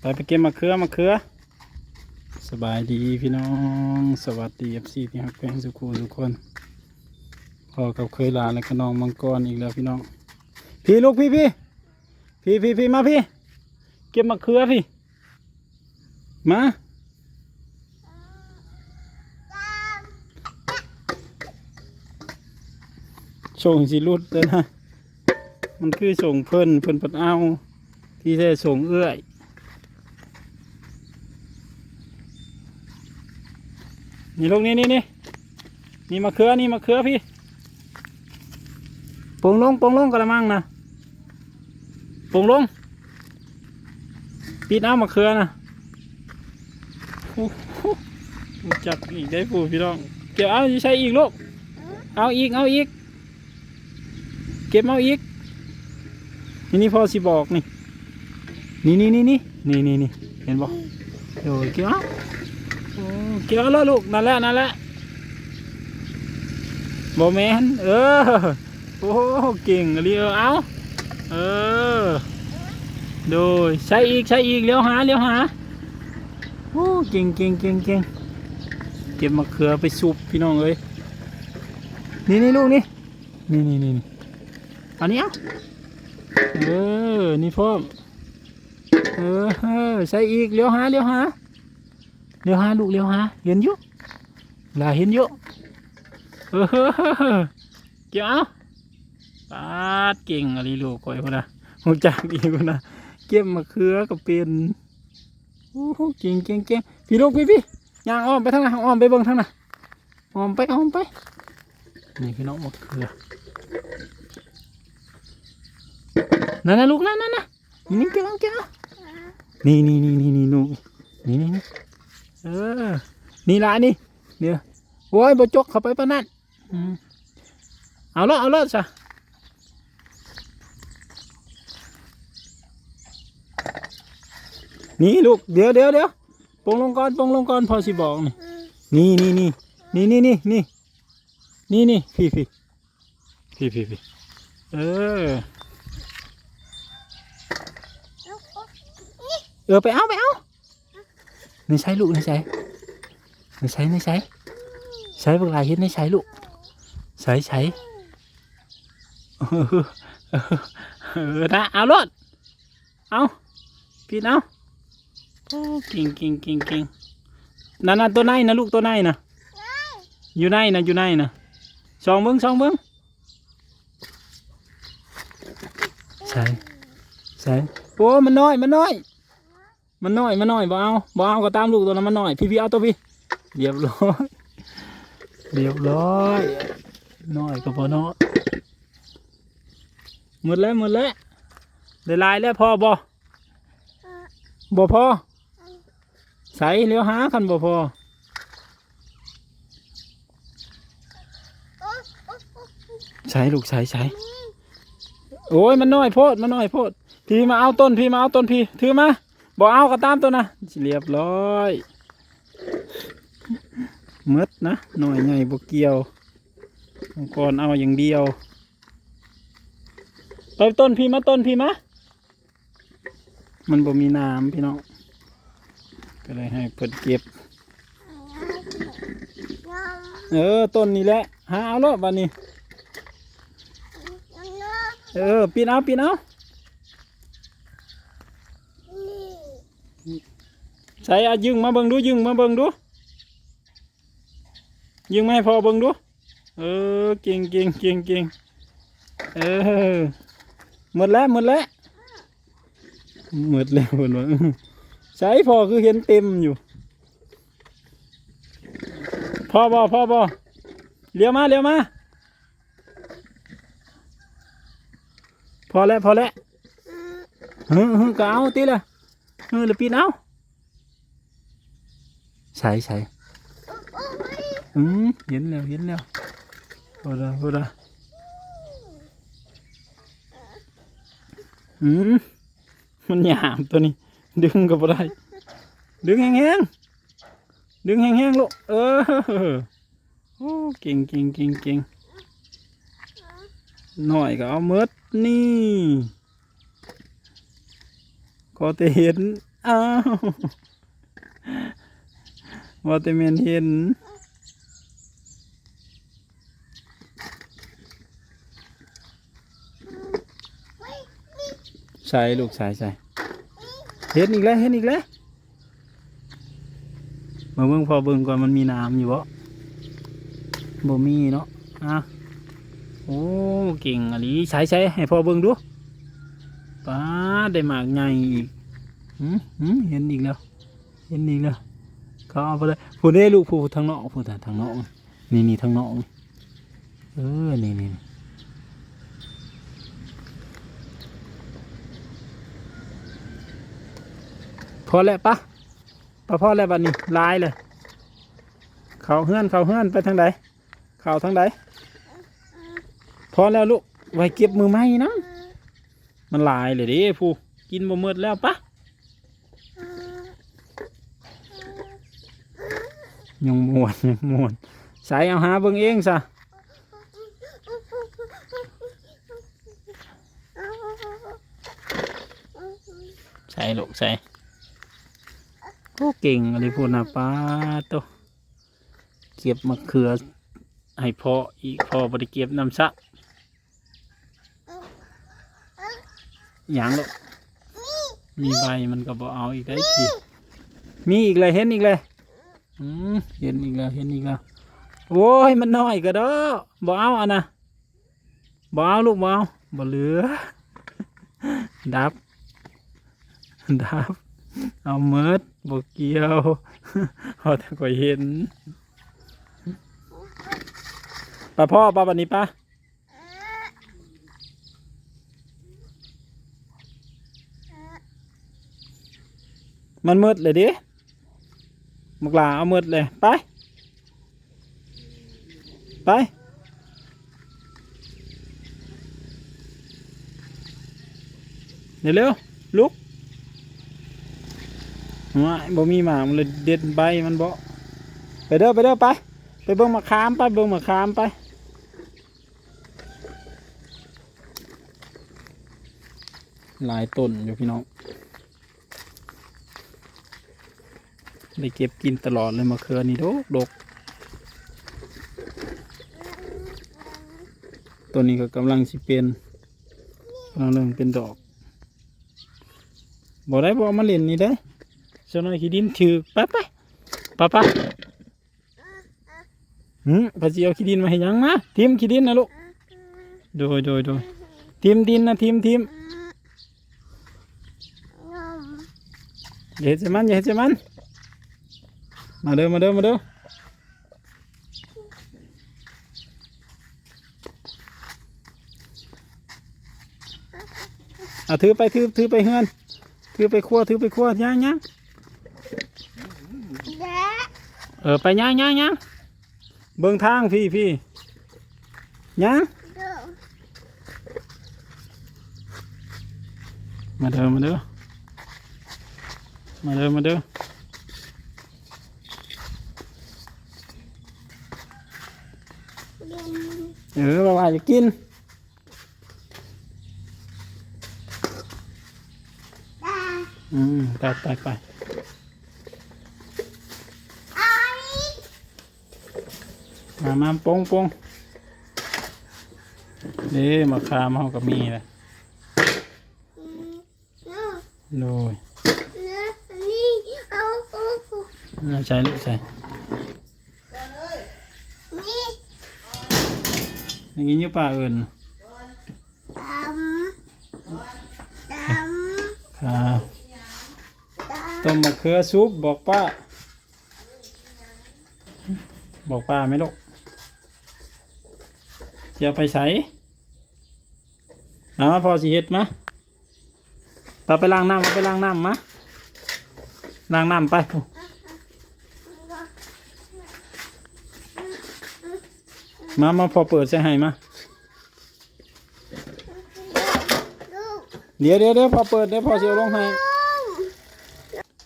ไปไปเก็บมะเขือมะเขือ สบายดีพี่น้อง สวัสดีเอฟซีที่ฮักแพงสุขูทุกคนพอกับเคยลานและก็น้องมังกรอีกแล้วพี่น้อง พี่ลูกพี่พี่พี่พี่พี่มาพี่ เก็บมะเขือพี่ มาส่งสิรุดเลยนะ มันคือส่งเพิ่นเพิ่นเพิ่นเอา ที่แท้ส่งเอื้อย นี่ลูกนี่นี่นี่นี่มะเขือนี่มะเขือพี่ปรุงลงปรุงลงกระมังนะปรุงลงปิดเอามะเขือนะจับอีกได้ปูพี่น้อง เก็บเอาใช้อีกลูกเอาอีกเอาอีก เก็บเอาอีก นี่นี่พ่อสิบอกนี่ นี่นี่นี่นี่นี่นี่นี่เห็นบอกโอ้ยเกี่ยวเอาโอ้ เกี่ยวแล้วลูกนั่นแหละนั่นแหละบแมนเออโอ้เก่งอะลีเออเอาเออดยใช้อีกใช้อีกเลี้ยวหาเลี้ยวหาโอ้เก่งเก่งเก่งเก่งเก็บมะเขือไปสุบพี่น้องเอ้ยนี่นี่ลูกนี่นี่นี่นี่อันนี้เอาเออนี่พ่อมเออใส่อีกเลี้ยวหาเลี้ยวหา ลี้ยวหาลูกเลี้ยวหาเห็นอยู่ลาเห็นอยู่เออเกี่ยวเอาปาดเก่งอะไรลูกคอยคนนะหูจักอีกคนนะเก็บมะเขือก็เป็นโอ้โหเก่งเก่งเก่งพี่ลูกพี่พี่ย่างอ้อมไปทางไหนอ้อมไปเบิ่งทางไหนอ้อมไปอ้อมไปนี่พี่น้องมะเขือนั่นนะลูกนั่นนั่นนะนี่เจ้าเจ้านี่นี่นี่นี่นี่นูนี่นี่นี่ เออ นี่ละนี่เดี๋ยวโอ้ยบจกเข้าไปปะนั่นอืมเอาละเอาละจ้ะนี่ลูกเดี๋ยวเดี๋ยวเดี๋ยวปงลงก่อนปงลงก่อนพอสิบอกนี่นี่นี่นี่นี่นี่นี่นี่นี่พี่พี่พี่พี่พี่เออเออไปเอาไปเอา ในใช้ลูกในใช้ในใช้ในใช้ ใช้พวกลายเห็นในใช้ลูก ใช้ใช้เออเออเออนะเอารถเอาพี่เอาโอ้เก่งเก่งเก่งเก่งนั่นน่ะตัวไหนนะลูกตัวไหนนะอยู่ไหนนะอยู่ไหนนะสองเบิ้งสองเบิ้งใช่ใช่โอ้มันน้อยมันน้อย มันน้อยมันน้อยบ่เอาบ่เอาก็ตามลูกตัวนั้นมันน้อยพี่พี่เอาตัวพี่เรียบร้อยเรียบร้อยน้อยก็พอเนาะหมดแล้วหมดแล้วได้ลายแล้วพอบ่บ่พอใส่เลี้ยวหาคันบ่พอใส่ลูกใส่ใส่โอ้ยมันน้อยโพดมันน้อยโพดพี่มาเอาต้นพี่มาเอาต้นพี่ถือมา บอเอาก็ตามตัวนะเรียบร้อยหมดนะหน่อยไงบกเกี่ยวมังก่อนเอาอย่างเดียวไปต้นพี่มาต้นพี่มามันบ่มีน้ำพี่น้องก็เลยให้เพิ่นเก็บ เออต้นนี้แหละหาเอาแล้วบัดนี้ เออปีนเอาปีนเอา ใส่อะยึงมาเบิ่งดูยึงมาเบิ่งดูยึงมาให้พอเบิ่งดูเออเก่งเก่งเก่งเก่งเออหมดแล้วหมดแล้วหมดแล้วหมดแล้วใส่พอคือเห็นเต็มอยู่ พอบ่พอบ่เลี้ยวมาเลี้ยวมา พอแล้วพอแล้วเฮ้ยเฮ้ยกเอาตีละเฮ้ยแล้วปีนเอา ใช่ใช่อืมเห็นแล้วเห็นแล้วพอละพอละอืมมันหยามตัวนี้ ดึงก็บ่ได้ดึงแห้งๆดึงแห้งๆลูกเออโอ้เก่งเก่งเก่งเก่งหน่อยก็เอาเมดนี่ก็จะเห็นอ้าว ว่าแต่แม่นเห็นใส่ลูกใส่ใส่เห็นอีกแล้วเห็นอีกแล้วมาเบิ่งพอเบิ่งก่อนมันมีน้ำอยู่บ่บ่มีเนาะอะโอ้เก่งอะลีใส่ใส่ให้พอเบิ่งดูป้าได้หมากใหญ่อีกอืมเห็นอีกแล้ว เห็นอีกแล้ว เขาเอาไปเลยพูดได้ลูกพูดทางนอกพูดทางนอกนี่นี่ทางนอกเออนี่นี่พอแล้วปะปะพอแล้วบัดนี้ลายเลย เขาเฮือนเขาเฮือนไปทางใดเขาทางใดพอแล้วลูกไว้เก็บมือไม้นะมันลายเลยดิผู้กินบ่หมดแล้วปะ ยังมวนยังมวนใส่เอาหาเบิ่งเองซะใส่ลูกใส่โอ้เก่งอะไรพูดนะป้าโตะเก็บมะเขือให้พออีกพอบริเก็บน้ำซักอย่างลูกมีใบมันก็บอเอาอีกได้ทีมีอีกเลยเห็นอีกเลย เห็นอีกแล้วเห็นอีกแล้วโว้ยมันน้อยก็ดอบอเอาอะนะบอเอาลูกบอเอาบอเหลือ ดับ ดับ เอาเมิดบกเกี่ยวเอาแต่ก็เห็นป้าพ่อป้าบันนี้ป้ามันมืดเลยดิ มักลาเอามืดเลย ไป ไป เดี๋ยวเร็วลุกว่าบ่มีหมามันเลยเด็ดใบมันบ่ไปเด้อไปเด้อไป ไปเบิ่งมะขามไปเบิ่งมะขามไปหลายต้นอยู่พี่น้อง ได้เก็บกินตลอดเลยมะเขือนี่ดกดกตัวนี้ก็กำลังสิเป็นกำลังเริ่มเป็นดอกบ่ได้บอามาเล่นนี่ได้เจ้าหน่อยขี้ดินถือไปไปไปไปหืมพระเจ้าขี้ดินมาให้ยังมาทิมขี้ดินนะลูกโดยโดยโดยทิมดินนะทิมทิมอย่าเห็ดใส่มันอย่าเห็ดใส่มัน มาเด้อมาเด้อมาเด้อเอาถือไปถือถือไปเฮือนถือไปครัวถือไปครัวย่างย่างเออไปย่างย่างย่างเบิ่งทางพี่พี่ย่างมาเด้อมาเด้อมาเด้อมาเด้อ เออว่าว่าจะกินอืมไปไปไปมามาโป้งโป้งเด้มาคามเฮากับมีเลยโดยน่าใช่ลูกใช่ อย่างนี้อยู่ป่าเอิญครับต้มมะเขือซุปบอกป้า บอกป้าไหมลูกจะเอาไปใส่เอามาพอสิเฮ็ดมาป้าไปล้างน้ำมาไปล้างน้ำมาล้างน้ำไป มามาพอเปิดใส่ให้มา เดี๋ยวเดี๋ยวเดี๋ยวพอเปิดเดี๋ยวพอเสียวลงให้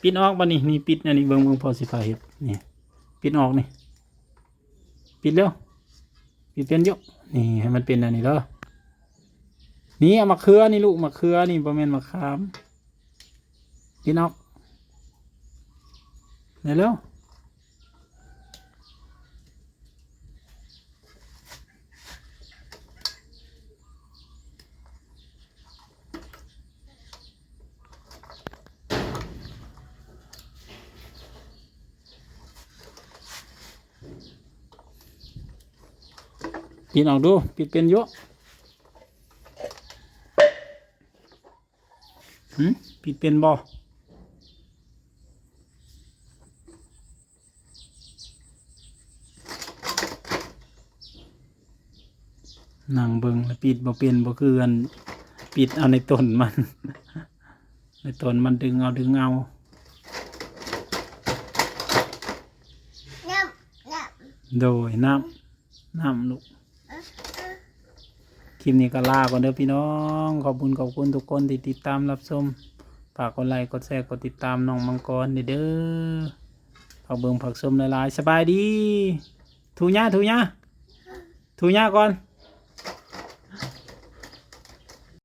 ปิดออกบันนี่นี่ปิดอันนี้เบิ่งเบิ่งพอสิพาเฮ็ดนี่ปิดออกนี่ ปิดเร็วปิดเป็นอยุนี่ให้มันเป็นอันนี้เด้อนี่เอามะเขือนี่ลูกมะเขือนี่ประมาณมะขาม ปิดออกเดี๋ยวเร็ว ปิดออกดู ปิดเป็นเยอะหืมปิดเป็นบ่นั่งเบิงแล้วปิดบ่เป็นบ่คืออันปิดเอาในต้นมัน ในต้นมันดึงเอาดึงเอาน้ำน้โดยน้ำน้ำลูก คลิปนี้ก็ลาก่อนเด้อพี่น้อง ขอบคุณขอบคุณทุกคนที่ติดตามรับชมฝากกดไลค์กดแชร์กดติดตามน้องมังกรเด้อฝากเบิงผักชมหลายๆสบายดี ถูญาถูญาถูญาก่อน